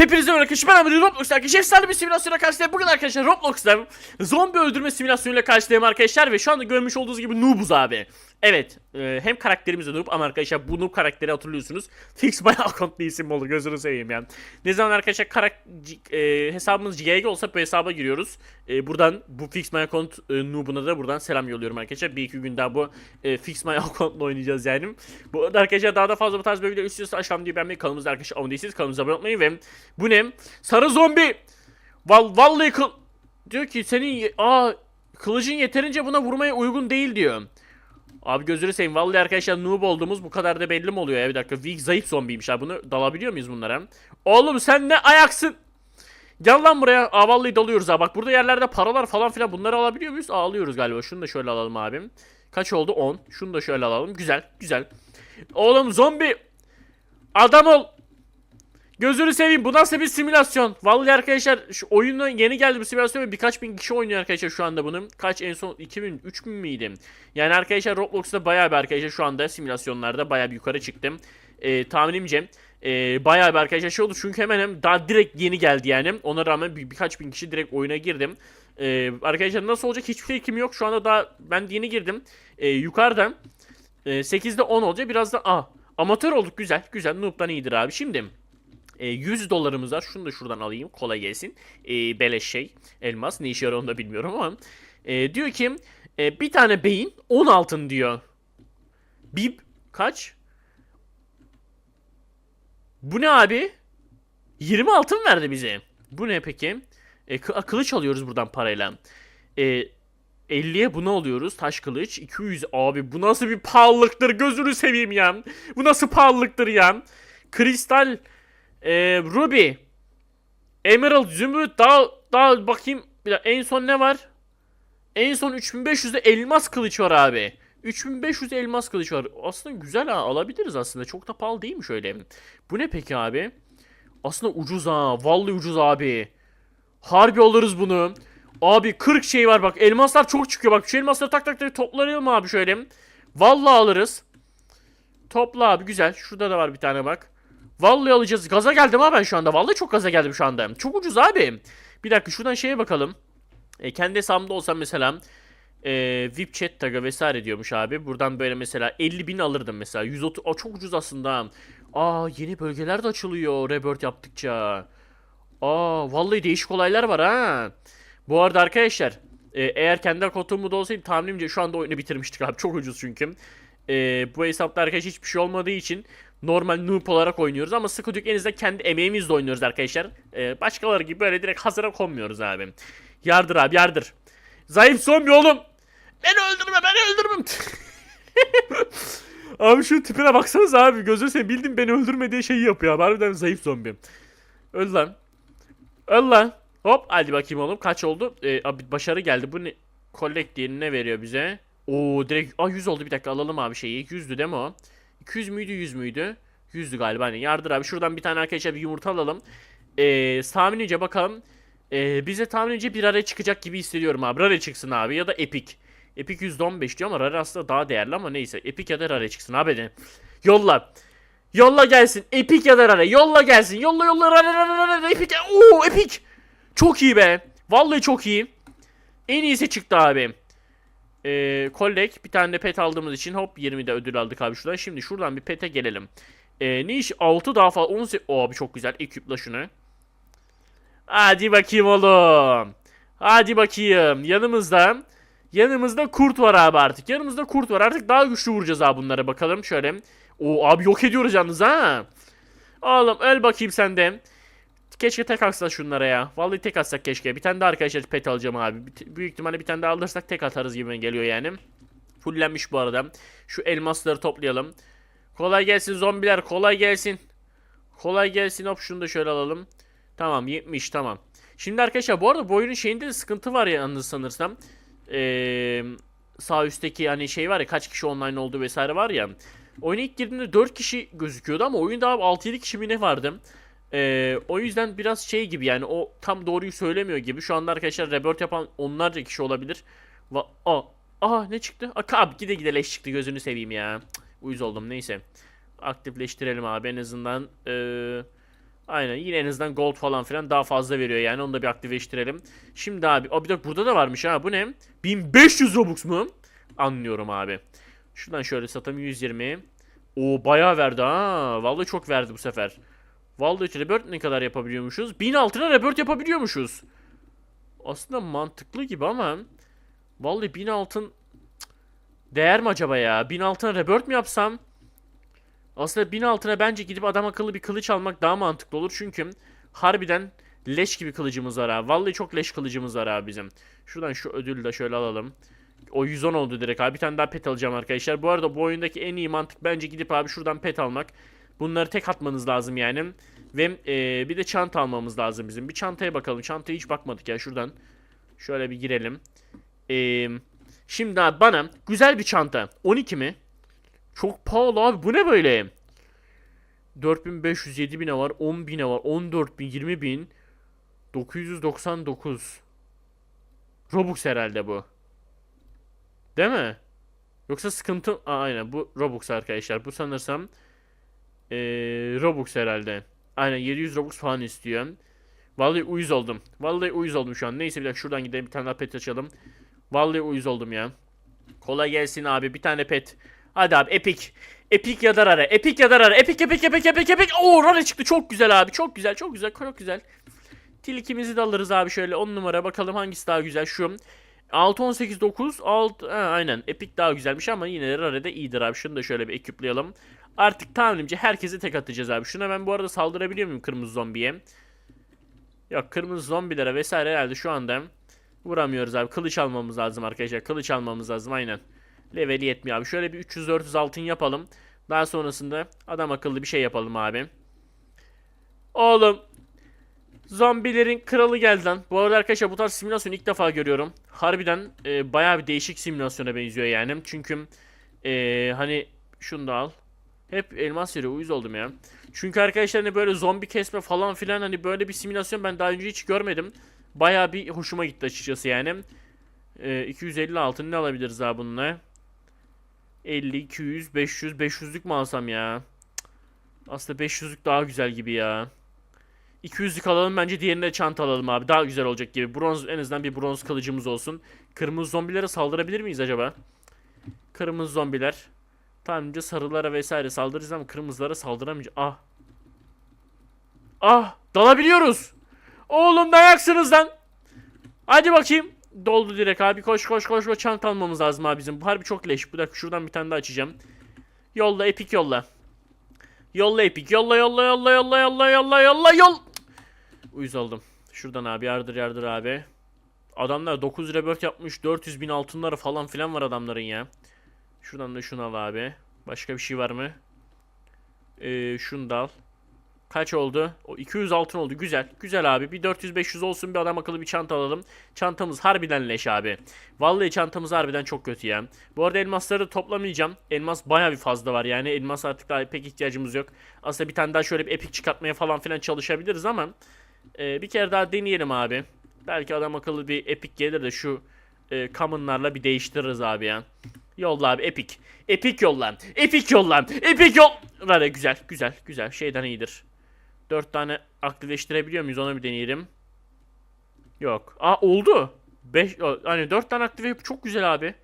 Hepinize merhaba arkadaşlar ben Amir Roblox arkadaşlar. Efsane bir simülasyona karşılayayım. Bugün arkadaşlar Roblox'ta zombi öldürme simülasyonuyla karşılayayım arkadaşlar Ve şu anda görmüş olduğunuz gibi noobuz abi Evet e, hem karakterimiz de noob ama arkadaşlar bu noob karakteri hatırlıyorsunuz Fix account bir isim olur gözünü seveyim yani Ne zaman arkadaşlar karak e, hesabımız GG olsa bu hesaba giriyoruz e, Buradan bu Fix my account e, noob'una da buradan selam yolluyorum arkadaşlar Bir iki gün daha bu e, Fix my account'la oynayacağız yani Bu arada arkadaşlar daha da fazla bu tarz video istiyorsanız aşağıdan diye beğenmeyi kanalımızda arkadaşlar abone değilseniz kanalımıza abone olmayı ve bu ne? Sarı zombi. Val vallahi kıl diyor ki senin aa kılıcın yeterince buna vurmaya uygun değil diyor. Abi gözünü seveyim. Vallahi arkadaşlar noob olduğumuz bu kadar da belli mi oluyor ya? Bir dakika. Weak zayıf zombiymiş abi. Bunu dalabiliyor muyuz bunlara? Oğlum sen ne ayaksın? Gel lan buraya. Aa vallahi dalıyoruz ha. Bak burada yerlerde paralar falan filan bunları alabiliyor muyuz? Aa, alıyoruz galiba. Şunu da şöyle alalım abim. Kaç oldu? 10. Şunu da şöyle alalım. Güzel. Güzel. Oğlum zombi. Adam ol. Gözünü seveyim bu nasıl bir simülasyon? Vallahi arkadaşlar şu oyuna yeni geldi bu simülasyon ve birkaç bin kişi oynuyor arkadaşlar şu anda bunun. Kaç en son 2000 3000 miydi? Yani arkadaşlar Roblox'ta bayağı bir arkadaşlar şu anda simülasyonlarda bayağı bir yukarı çıktım. Ee, tahminimce e, bayağı bir arkadaşlar şey oldu çünkü hemen hem daha direkt yeni geldi yani. Ona rağmen bir, birkaç bin kişi direkt oyuna girdim. Ee, arkadaşlar nasıl olacak hiçbir fikrim yok. Şu anda daha ben yeni girdim. Ee, yukarıdan e, 8'de 10 olacak biraz da ah amatör olduk güzel güzel noob'dan iyidir abi. Şimdi e, 100 dolarımız var. Şunu da şuradan alayım. Kolay gelsin. E, beleş şey. Elmas. Ne işe yarar onu da bilmiyorum ama. E, diyor ki e, bir tane beyin 10 altın diyor. Bir kaç? Bu ne abi? 20 altın verdi bize. Bu ne peki? E, kı- kılıç alıyoruz buradan parayla. E, 50'ye bunu alıyoruz. Taş kılıç. 200 abi bu nasıl bir pahalılıktır gözünü seveyim ya. Bu nasıl pahalılıktır ya. Kristal ee, Ruby. Emerald, Zümrüt, daha daha bakayım. Bir dakika, en son ne var? En son 3500'de elmas kılıç var abi. 3500 elmas kılıç var. Aslında güzel ha alabiliriz aslında. Çok da pahalı değil mi şöyle? Bu ne peki abi? Aslında ucuz ha. Vallahi ucuz abi. Harbi alırız bunu. Abi 40 şey var bak. Elmaslar çok çıkıyor bak. Şu elmasları tak tak tak toplayalım abi şöyle. Vallahi alırız. Topla abi güzel. Şurada da var bir tane bak. Vallahi alacağız. Gaza geldim ha ben şu anda. Vallahi çok gaza geldim şu anda. Çok ucuz abi. Bir dakika şuradan şeye bakalım. E, kendi hesabımda olsam mesela e, VIP chat tagı vesaire diyormuş abi. Buradan böyle mesela 50 bin alırdım mesela. 130 Aa, çok ucuz aslında. Aa yeni bölgeler de açılıyor Rebirth yaptıkça. Aa vallahi değişik olaylar var ha. Bu arada arkadaşlar e, eğer kendi kotumu da olsaydı tahminimce şu anda oyunu bitirmiştik abi. Çok ucuz çünkü. E, bu hesapta arkadaşlar hiçbir şey olmadığı için normal noob olarak oynuyoruz ama sıkı en kendi emeğimizle oynuyoruz arkadaşlar. Ee, başkaları gibi böyle direkt hazıra konmuyoruz abi. Yardır abi yardır. Zayıf zombi oğlum. Beni öldürme beni öldürmem. abi şu tipine baksanız abi gözü sen bildim beni öldürme diye şeyi yapıyor abi. Harbiden zayıf zombi. Öl lan. Öl lan. Hop hadi bakayım oğlum kaç oldu? Ee, abi başarı geldi. Bu ne? Collect diye ne veriyor bize? Oo direkt Aa 100 oldu bir dakika alalım abi şeyi. 100'dü değil mi o? 200 müydü 100 müydü? 100'dü galiba hani yardır abi şuradan bir tane arkadaşlar bir yumurta alalım. Ee, tahminince bakalım. Ee, bize tahminince bir rare çıkacak gibi hissediyorum abi. Rare çıksın abi ya da epic. Epic %15 diyor ama rare aslında daha değerli ama neyse. Epic ya da rare çıksın abi de. Yolla. Yolla gelsin. Epic ya da rare. Yolla gelsin. Yolla yolla rare rare rare. Epic. Oo epic. Çok iyi be. Vallahi çok iyi. En iyisi çıktı abi. Ee, collect bir tane de pet aldığımız için hop 20 de ödül aldık abi şuradan. Şimdi şuradan bir pete gelelim. Ee, ne iş 6 daha fazla 18 o abi çok güzel ekipla şunu. Hadi bakayım oğlum. Hadi bakayım yanımızda yanımızda kurt var abi artık. Yanımızda kurt var artık daha güçlü vuracağız abi bunlara bakalım şöyle. O abi yok ediyoruz yalnız ha. Oğlum öl bakayım sen de. Keşke tek atsa şunlara ya. Vallahi tek atsak keşke. Bir tane daha arkadaşlar pet alacağım abi. Büyük ihtimalle bir tane daha alırsak tek atarız gibi geliyor yani. Fullenmiş bu arada. Şu elmasları toplayalım. Kolay gelsin zombiler. Kolay gelsin. Kolay gelsin. Hop şunu da şöyle alalım. Tamam 70 tamam. Şimdi arkadaşlar bu arada bu oyunun şeyinde de sıkıntı var ya yalnız sanırsam. Ee, sağ üstteki hani şey var ya kaç kişi online oldu vesaire var ya. Oyuna ilk girdiğimde 4 kişi gözüküyordu ama oyunda abi 6-7 kişi mi ne vardı? Ee, o yüzden biraz şey gibi yani o tam doğruyu söylemiyor gibi. Şu anda arkadaşlar rebirth yapan onlarca kişi olabilir. Va Aa, aa ne çıktı? Aa, abi gide gide leş çıktı gözünü seveyim ya. Uyuz oldum neyse. Aktifleştirelim abi en azından. Ee, Aynen yine en azından gold falan filan daha fazla veriyor yani onu da bir aktifleştirelim. Şimdi abi bir dakika burada da varmış ha bu ne? 1500 Robux mu? Anlıyorum abi. Şuradan şöyle satayım 120. O bayağı verdi ha. Vallahi çok verdi bu sefer. Vallahi rebirth ne kadar yapabiliyormuşuz? 1000 altına rebirth yapabiliyormuşuz. Aslında mantıklı gibi ama vallahi 1000 altın değer mi acaba ya? 1000 altına rebirth mi yapsam? Aslında 1000 altına bence gidip adam akıllı bir kılıç almak daha mantıklı olur. Çünkü harbiden leş gibi kılıcımız var ha. Vallahi çok leş kılıcımız var ha bizim. Şuradan şu ödülü de şöyle alalım. O 110 oldu direkt abi. Bir tane daha pet alacağım arkadaşlar. Bu arada bu oyundaki en iyi mantık bence gidip abi şuradan pet almak. Bunları tek atmanız lazım yani. Ve e, bir de çanta almamız lazım bizim. Bir çantaya bakalım. Çantaya hiç bakmadık ya şuradan. Şöyle bir girelim. E, şimdi abi bana güzel bir çanta. 12 mi? Çok pahalı abi. Bu ne böyle? 4500, 7000'e var, 10.000'e var, 14.000, 20.000, 999. Robux herhalde bu. Değil mi? Yoksa sıkıntı... Aa, aynen bu Robux arkadaşlar. Bu sanırsam ee, Robux herhalde. Aynen 700 Robux falan istiyor. Vallahi uyuz oldum. Vallahi uyuz oldum şu an. Neyse bir dakika şuradan gidelim bir tane daha pet açalım. Vallahi uyuz oldum ya. Kolay gelsin abi bir tane pet. Hadi abi epik. Epik ya da rare. Epik ya da rare. Epik epik epik epik epik. Oo rare çıktı çok güzel abi. Çok güzel çok güzel çok güzel. Tilkimizi de alırız abi şöyle 10 numara bakalım hangisi daha güzel şu. 6 18 9 6 ha, aynen Epic daha güzelmiş ama yine de Rare de iyidir abi. Şunu da şöyle bir ekipleyelim. Artık tahminimce herkese tek atacağız abi. Şuna ben bu arada saldırabiliyor muyum kırmızı zombiye? Yok kırmızı zombilere vesaire herhalde şu anda vuramıyoruz abi. Kılıç almamız lazım arkadaşlar. Kılıç almamız lazım aynen. Leveli yetmiyor abi. Şöyle bir 300-400 altın yapalım. Daha sonrasında adam akıllı bir şey yapalım abi. Oğlum Zombilerin kralı geldi lan. Bu arada arkadaşlar bu tarz simülasyonu ilk defa görüyorum. Harbiden e, bayağı bir değişik simülasyona benziyor yani. Çünkü e, hani şunu da al. Hep elmas veriyor uyuz oldum ya. Çünkü arkadaşlar hani böyle zombi kesme falan filan hani böyle bir simülasyon ben daha önce hiç görmedim. Bayağı bir hoşuma gitti açıkçası yani. E, 250 altın ne alabiliriz abi bununla? 50, 200, 500, 500'lük mü alsam ya? Aslında 500'lük daha güzel gibi ya. 200'lük alalım bence diğerine de çanta alalım abi. Daha güzel olacak gibi. Bronz en azından bir bronz kılıcımız olsun. Kırmızı zombilere saldırabilir miyiz acaba? Kırmızı zombiler. Tahminimce sarılara vesaire saldırırız ama kırmızılara saldıramayacağız. Ah. Ah dalabiliyoruz. Oğlum dayaksınız lan. Hadi bakayım. Doldu direkt abi. Koş koş koş koş çanta almamız lazım abi bizim. Bu harbi çok leş. Bir dakika şuradan bir tane daha açacağım. Yolla epik yolla. Yolla epik. Yolla yolla yolla yolla yolla yolla yolla yol. Uyuz oldum. Şuradan abi yardır yardır abi. Adamlar 9 rebirth yapmış. 400 bin altınları falan filan var adamların ya. Şuradan da şunu al abi. Başka bir şey var mı? Ee, şunu da al. Kaç oldu? O 200 altın oldu. Güzel. Güzel abi. Bir 400-500 olsun bir adam akıllı bir çanta alalım. Çantamız harbiden leş abi. Vallahi çantamız harbiden çok kötü ya. Bu arada elmasları toplamayacağım. Elmas baya bir fazla var yani. Elmas artık daha pek ihtiyacımız yok. Aslında bir tane daha şöyle bir epik çıkartmaya falan filan çalışabiliriz ama e, bir kere daha deneyelim abi. Belki adam akıllı bir epik gelir de şu e, common'larla bir değiştiririz abi ya. Yolla abi epik. Epik yollan. Epik yollan. Epik yol. Rare güzel güzel güzel. Şeyden iyidir. 4 tane aktifleştirebiliyor muyuz onu bir deneyelim. Yok. Aa oldu. 5 hani 4 tane aktive çok güzel abi.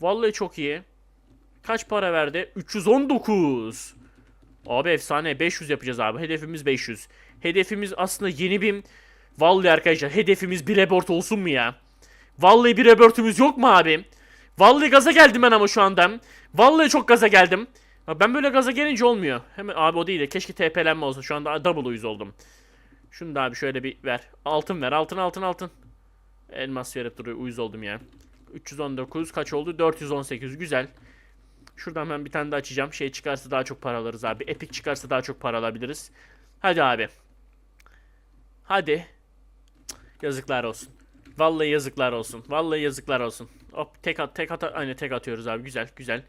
Vallahi çok iyi. Kaç para verdi? 319. Abi efsane 500 yapacağız abi. Hedefimiz 500. Hedefimiz aslında yeni bir Vallahi arkadaşlar hedefimiz bir rebirth olsun mu ya? Vallahi bir rebirth'ümüz yok mu abi? Vallahi gaza geldim ben ama şu anda. Vallahi çok gaza geldim. Ben böyle gaza gelince olmuyor. Hemen abi o değil de keşke TP'lenme olsa. Şu anda double uyuz oldum. Şunu da abi şöyle bir ver. Altın ver. Altın altın altın. Elmas verip duruyor. Uyuz oldum ya. 319 kaç oldu? 418 güzel. Şuradan ben bir tane daha açacağım. Şey çıkarsa daha çok para alırız abi. Epic çıkarsa daha çok para alabiliriz. Hadi abi. Hadi. Yazıklar olsun. Vallahi yazıklar olsun. Vallahi yazıklar olsun. Hop tek at tek at aynı tek atıyoruz abi. Güzel güzel.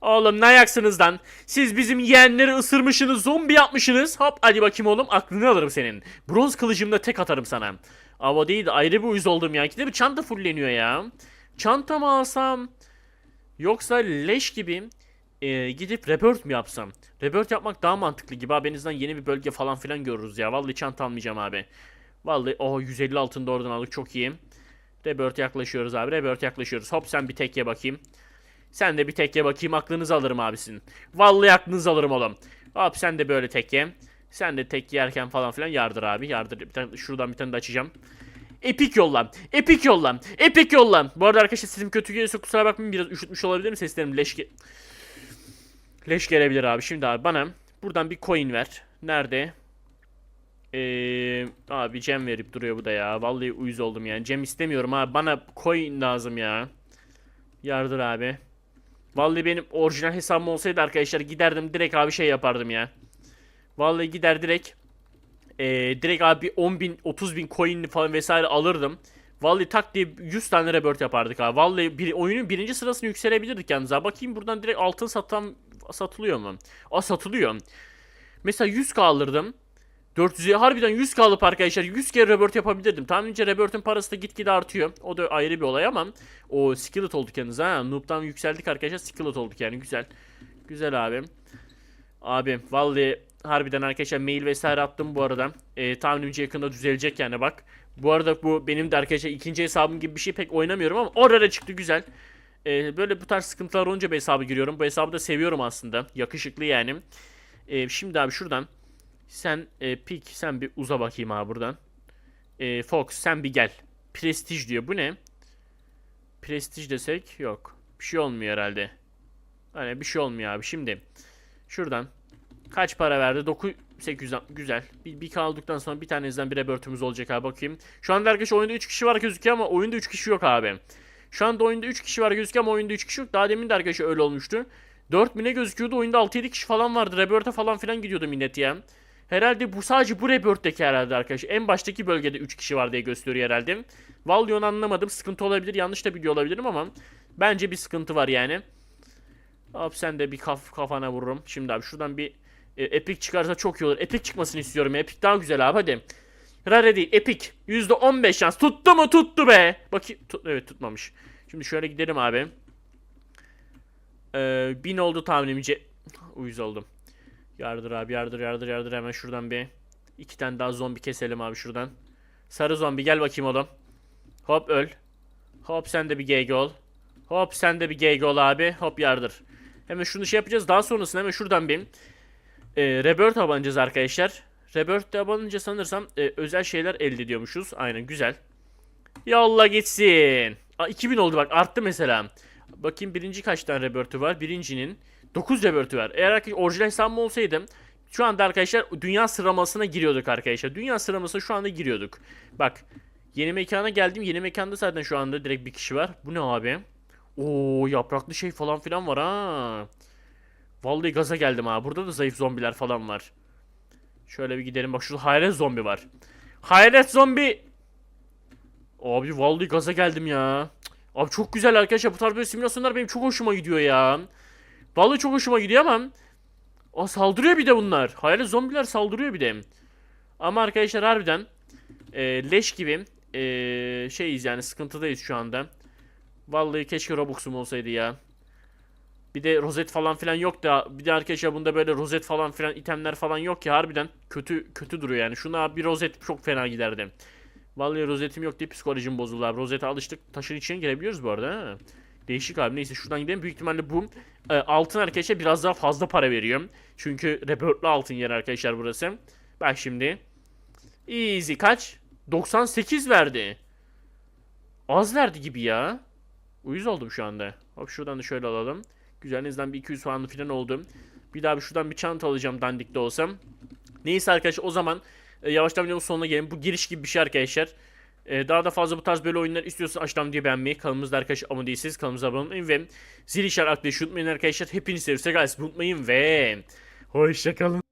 Oğlum ne ayaksınız lan? Siz bizim yeğenleri ısırmışsınız, zombi yapmışsınız. Hop hadi bakayım oğlum aklını alırım senin. Bronz kılıcımla tek atarım sana. Ama değil de ayrı bir uyuz oldum ya. İkide bir çanta fulleniyor ya. Çanta mı alsam? Yoksa leş gibi e, gidip rebirth mi yapsam? Rebirth yapmak daha mantıklı gibi abi. En azından yeni bir bölge falan filan görürüz ya. Vallahi çanta almayacağım abi. Vallahi o 150 altın da oradan aldık çok iyi. Rebirth yaklaşıyoruz abi. Rebirth yaklaşıyoruz. Hop sen bir tekke bakayım. Sen de bir tekke bakayım. Aklınızı alırım abisin. Vallahi aklınızı alırım oğlum. Hop sen de böyle tekke. Sen de tek yerken falan filan yardır abi. Yardır. Bir tane, şuradan bir tane de açacağım. Epik yollam. Epik yollam. Epik yollam. Bu arada arkadaşlar sesim kötü geliyorsa kusura bakmayın. Biraz üşütmüş olabilirim. Seslerim leş, ge- leş gelebilir abi. Şimdi abi bana buradan bir coin ver. Nerede? Ee, abi Cem verip duruyor bu da ya. Vallahi uyuz oldum yani. Cem istemiyorum abi. Bana coin lazım ya. Yardır abi. Vallahi benim orijinal hesabım olsaydı arkadaşlar giderdim direkt abi şey yapardım ya. Vallahi gider direkt ee, direkt abi 10 bin 30 bin coin'li falan vesaire alırdım. Vallahi tak diye 100 tane rebirth yapardık abi. Vallahi bir, oyunun birinci sırasını yükselebilirdik yalnız abi. Bakayım buradan direkt altın satan satılıyor mu? Aa satılıyor. Mesela 100k alırdım. 400'e harbiden 100k alıp arkadaşlar 100 kere rebirth yapabilirdim. Tahminimce rebirth'in parası da gitgide artıyor. O da ayrı bir olay ama o skillet olduk yalnız ha. Noob'dan yükseldik arkadaşlar skillet olduk yani güzel. Güzel abi. Abi vallahi harbiden arkadaşlar mail vesaire attım bu arada. Ee, tahminimce yakında düzelecek yani bak. Bu arada bu benim de arkadaşlar ikinci hesabım gibi bir şey pek oynamıyorum ama orada çıktı güzel. Ee, böyle bu tarz sıkıntılar olunca bir hesabı giriyorum. Bu hesabı da seviyorum aslında. Yakışıklı yani. Ee, şimdi abi şuradan sen e, Pik sen bir uza bakayım abi buradan. E, Fox sen bir gel. Prestige diyor. Bu ne? Prestige desek yok. Bir şey olmuyor herhalde. Hani bir şey olmuyor abi. Şimdi şuradan kaç para verdi? 9800 güzel. Bir, bir kaldıktan sonra bir tanesinden bir rebirth'ümüz olacak abi bakayım. Şu anda arkadaşlar oyunda 3 kişi var gözüküyor ama oyunda 3 kişi yok abi. Şu anda oyunda 3 kişi var gözüküyor ama oyunda 3 kişi yok. Daha demin de arkadaşlar öyle olmuştu. 4000'e gözüküyordu. Oyunda 6-7 kişi falan vardı. Rebirth'e falan filan gidiyordu millet ya. Herhalde bu sadece bu Rebirth'teki herhalde arkadaşlar. En baştaki bölgede 3 kişi var diye gösteriyor herhalde. Vallahi onu anlamadım. Sıkıntı olabilir. Yanlış da biliyor olabilirim ama bence bir sıkıntı var yani. Hop sen de bir kaf kafana vururum. Şimdi abi şuradan bir e, Epic çıkarsa çok iyi olur. Epic çıkmasını istiyorum. Epic daha güzel abi hadi. Rare değil. Epic. %15 şans. Tuttu mu? Tuttu be. Bakayım. Tut evet tutmamış. Şimdi şöyle gidelim abi. Ee, 1000 oldu tahminimce. Uyuz oldum. Yardır abi yardır yardır yardır hemen şuradan bir iki tane daha zombi keselim abi şuradan. Sarı zombi gel bakayım oğlum. Hop öl. Hop sen de bir GG ol. Hop sen de bir GG ol abi. Hop yardır. Hemen şunu şey yapacağız. Daha sonrasında hemen şuradan bir e, Rebirth abanacağız arkadaşlar. Rebirth'te abanınca sanırsam e, özel şeyler elde ediyormuşuz. Aynen güzel. Yolla gitsin. Aa, 2000 oldu bak arttı mesela. Bakayım birinci kaç tane rebirth'ü var? Birincinin 9 rebirth'ü var. Eğer orijinal hesabım olsaydı şu anda arkadaşlar dünya sıralamasına giriyorduk arkadaşlar. Dünya sıralamasına şu anda giriyorduk. Bak yeni mekana geldim. Yeni mekanda zaten şu anda direkt bir kişi var. Bu ne abi? Oo yapraklı şey falan filan var ha. Vallahi gaza geldim ha. Burada da zayıf zombiler falan var. Şöyle bir gidelim. Bak şurada hayret zombi var. Hayret zombi. Abi vallahi gaza geldim ya. Abi çok güzel arkadaşlar. Bu tarz böyle simülasyonlar benim çok hoşuma gidiyor ya. Vallahi çok hoşuma gidiyor ama Aa, saldırıyor bir de bunlar. Hayalet zombiler saldırıyor bir de. Ama arkadaşlar harbiden e, leş gibi e, şeyiz yani sıkıntıdayız şu anda. Vallahi keşke Robux'um olsaydı ya. Bir de rozet falan filan yok da bir de arkadaşlar bunda böyle rozet falan filan itemler falan yok ki harbiden kötü kötü duruyor yani. Şuna bir rozet çok fena giderdi. Vallahi rozetim yok diye psikolojim bozuldu abi. Rozete alıştık. Taşın içine girebiliyoruz bu arada. Ha. Değişik abi. Neyse şuradan gidelim. Büyük ihtimalle bu e, altın arkadaşlar biraz daha fazla para veriyor. Çünkü rebirth'lı altın yer arkadaşlar burası. Bak şimdi. Easy kaç? 98 verdi. Az verdi gibi ya. Uyuz oldum şu anda. Hop şuradan da şöyle alalım. Güzel en azından bir 200 puanlı falan oldum. Bir daha bir şuradan bir çanta alacağım dandik de olsam. Neyse arkadaşlar o zaman e, yavaştan videonun sonuna gelin. Bu giriş gibi bir şey arkadaşlar. E, daha da fazla bu tarz böyle oyunlar istiyorsanız aşağıdan diye beğenmeyi, kanalımızda arkadaşlar abone değilseniz kanalımıza abone olmayı ve zil işareti aktifleşmeyi unutmayın arkadaşlar. Hepinizi seviyorsa guys unutmayın ve hoşçakalın.